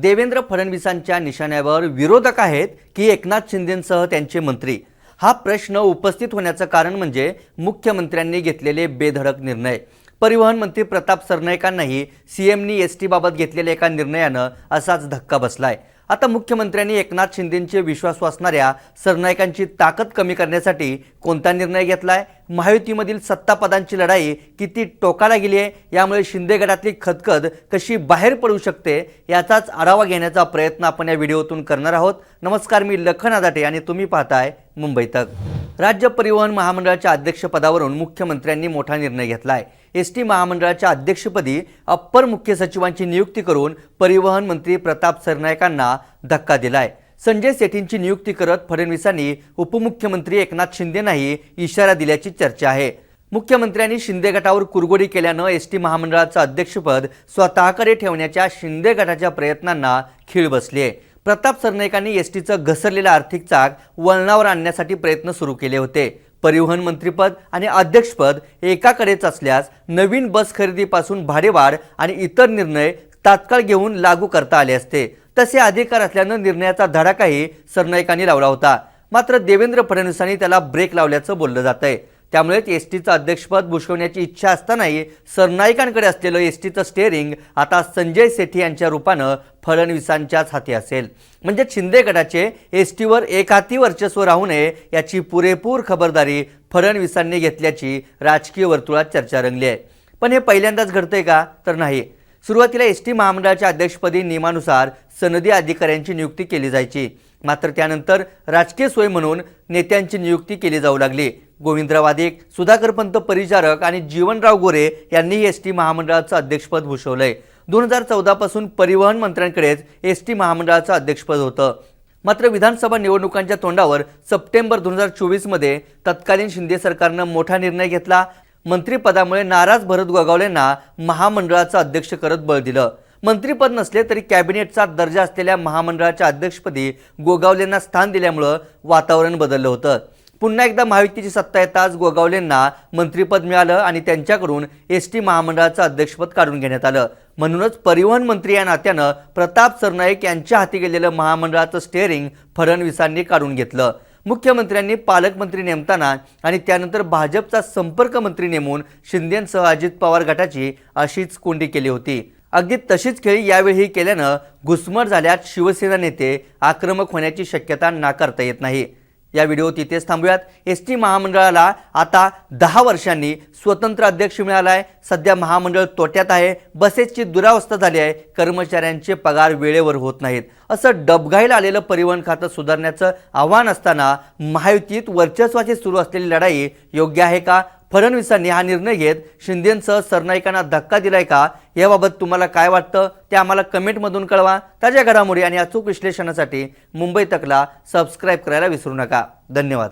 देवेंद्र फडणवीसांच्या निशाण्यावर विरोधक आहेत की एकनाथ शिंदेंसह त्यांचे मंत्री? हा प्रश्न उपस्थित होण्याचं कारण म्हणजे मुख्यमंत्र्यांनी घेतलेले बेधडक निर्णय. परिवहन मंत्री प्रताप सरनाईकांनाही सीएमनी एस टीबाबत घेतलेल्या एका निर्णयानं असाच धक्का बसलाय. आता मुख्यमंत्र्यांनी एकनाथ शिंदेंचे विश्वास असणाऱ्या सरनाईकांची ताकद कमी करण्यासाठी कोणता निर्णय घेतलाय? महायुतीमधील सत्तापदांची लढाई किती टोकाला गेली आहे? यामुळे शिंदे गटातली खदखद कशी बाहेर पडू शकते? याचाच आढावा घेण्याचा प्रयत्न आपण या व्हिडिओतून करणार आहोत. नमस्कार मी लखन आदाटे आणि तुम्ही पाहताय मुंबई तक. राज्य परिवहन महामंडळाच्या अध्यक्षपदावरून मुख्यमंत्र्यांनी मोठा निर्णय घेतला आहे एस टी महामंडळाच्या अध्यक्षपदी अप्पर मुख्य सचिवांची नियुक्ती करून परिवहन मंत्री प्रताप सरनायकांना धक्का दिलाय. संजय सेठींची नियुक्ती करत फडणवीसांनी उपमुख्यमंत्री एकनाथ शिंदेनाही इशारा दिल्याची चर्चा आहे. मुख्यमंत्र्यांनी शिंदे गटावर कुरगोडी केल्यानं एस टी महामंडळाचं अध्यक्षपद स्वतःकडे ठेवण्याच्या शिंदे गटाच्या प्रयत्नांना खीळ बसली आहे प्रताप सरनाईकांनी एस टीचं घसरलेलं आर्थिक चाक वळणावर आणण्यासाठी प्रयत्न सुरू केले होते. परिवहन मंत्रीपद आणि अध्यक्षपद एकाकडेच असल्यास नवीन बस खरेदीपासून भाडेवाढ आणि इतर निर्णय तात्काळ घेऊन लागू करता आले असते. तसे अधिकार असल्यानं निर्णयाचा धडाकाही सरनाईकांनी लावला होता. मात्र देवेंद्र फडणवीसांनी त्याला ब्रेक लावल्याचं बोललं जात आहे त्यामुळेच एस टीचं अध्यक्षपद भूषवण्याची इच्छा असतानाही सरनाईकांकडे असलेलं एस टीचं स्टेअरिंग आता संजय सेठी यांच्या रूपानं फडणवीसांच्याच हाती असेल. म्हणजे शिंदे गटाचे एस टीवर एक हाती वर्चस्व राहू नये याची पुरेपूर खबरदारी फडणवीसांनी घेतल्याची राजकीय वर्तुळात चर्चा रंगली आहे. पण हे पहिल्यांदाच घडतंय का? तर नाही. सुरुवातीला एस टी महामंडळाच्या अध्यक्षपदी नियमानुसार सनदी अधिकाऱ्यांची नियुक्ती केली जायची. मात्र त्यानंतर राजकीय सोय म्हणून नेत्यांची नियुक्ती केली जाऊ लागली. गोविंदराव वादिक सुधाकर पंत परिचारक आणि जीवनराव गोरे यांनी एस टी महामंडळाचं अध्यक्षपद भूषवलंय. दोन हजार चौदापासून परिवहन मंत्र्यांकडेच एस टी महामंडळाचं अध्यक्षपद होतं. मात्र विधानसभा निवडणुकांच्या तोंडावर सप्टेंबर दोन हजार चोवीसमध्ये तत्कालीन शिंदे सरकारनं मोठा निर्णय घेतला. मंत्रिपदामुळे नाराज भरत गोगावलेंना महामंडळाचं अध्यक्ष करत बळ दिलं. मंत्रिपद नसले तरी कॅबिनेटचा दर्जा असलेल्या महामंडळाच्या अध्यक्षपदी गोगावलेंना स्थान दिल्यामुळं वातावरण बदललं होतं. पुन्हा एकदा महायुतीची सत्ता येताच गोगावलेंना मंत्रिपद मिळालं आणि त्यांच्याकडून एस टी महामंडळाचं अध्यक्षपद काढून घेण्यात आलं. म्हणूनच परिवहन मंत्री या नात्यानं प्रताप सरनाईक यांच्या हाती गेलेलं महामंडळाचं स्टेअरिंग फडणवीसांनी काढून घेतलं. मुख्यमंत्र्यांनी पालकमंत्री नेमताना आणि त्यानंतर भाजपचा संपर्क मंत्री नेमून शिंदेसह अजित पवार गटाची अशीच कोंडी केली होती. अगदी तशीच खेळी यावेळी केल्यानं घुसमट झाल्यात शिवसेना नेते आक्रमक होण्याची शक्यता नाकारता येत नाही. या व्हिडिओत इथेच थांबूयात. एस टी महामंडळाला आता दहा वर्षांनी स्वतंत्र अध्यक्ष मिळाला आहे सध्या महामंडळ तोट्यात आहे. बसेसची दुरावस्था झाली आहे. कर्मचाऱ्यांचे पगार वेळेवर होत नाहीत. असं डबघाईला आलेलं परिवहन खातं सुधारण्याचं आव्हान असताना महायुतीत वर्चस्वाची सुरू असलेली लढाई योग्य आहे का? फडणवीसांनी हा निर्णय घेत शिंदेंसह सरनाईकांना धक्का दिलाय का? याबाबत तुम्हाला काय वाटतं? ते आम्हाला कमेंटमधून कळवा. ताज्या घडामोडी आणि अचूक विश्लेषणासाठी मुंबई तकला सबस्क्राईब करायला विसरू नका. धन्यवाद.